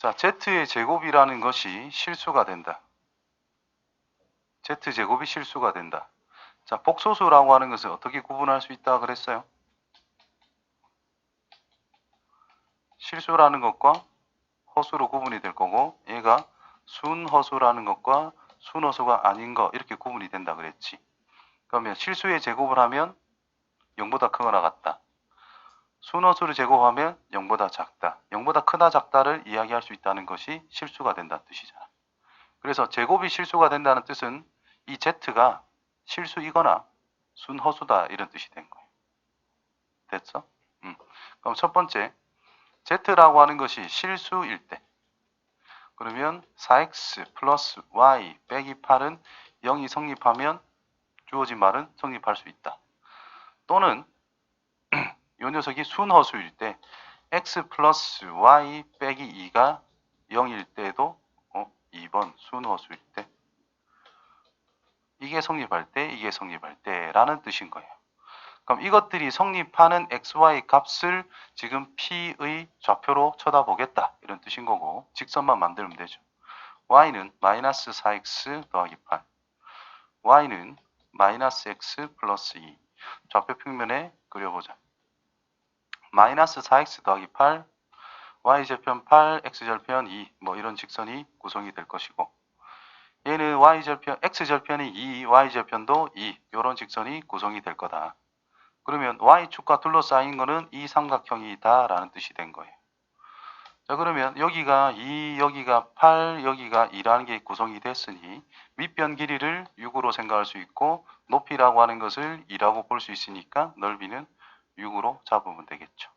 자, z의 제곱이라는 것이 실수가 된다. z 제곱이 실수가 된다. 자, 복소수라고 하는 것을 어떻게 구분할 수 있다 그랬어요? 실수라는 것과 허수로 구분이 될 거고 얘가 순허수라는 것과 순허수가 아닌 거 이렇게 구분이 된다 그랬지. 그러면 실수의 제곱을 하면 0보다 크거나 같다. 순허수를 제곱하면 0보다 작다. 0보다 크다 작다를 이야기할 수 있다는 것이 실수가 된다는 뜻이잖아. 그래서 제곱이 실수가 된다는 뜻은 이 z가 실수이거나 순허수다 이런 뜻이 된 거예요. 됐어? 음. 그럼 첫 번째 z라고 하는 것이 실수일 때 그러면 4x 플러스 y 빼기 8은 0이 성립하면 주어진 말은 성립할 수 있다. 또는 이 녀석이 순허수일 때 x 플러스 y 빼기 2가 0일 때도 어, 2번 순허수일 때 이게 성립할 때 이게 성립할 때라는 뜻인 거예요. 그럼 이것들이 성립하는 xy 값을 지금 p의 좌표로 쳐다보겠다 이런 뜻인 거고 직선만 만들면 되죠. y는 마이너스 4x 더하기 8 y는 마이너스 x 플러스 2 좌표 평면에 그려보자. 마이너스 4x 더하기 8 y절편 8 x절편 2 뭐 이런 직선이 구성이 될 것이고 얘는 y절편 x절편이 2 y절편도 2 이런 직선이 구성이 될 거다. 그러면 y축과 둘러싸인 거는 이 삼각형이다 라는 뜻이 된 거예요. 자 그러면 여기가 2, 여기가 8, 여기가 2라는 게 구성이 됐으니 밑변 길이를 6으로 생각할 수 있고 높이라고 하는 것을 2라고 볼 수 있으니까 넓이는 6으로 잡으면 되겠죠.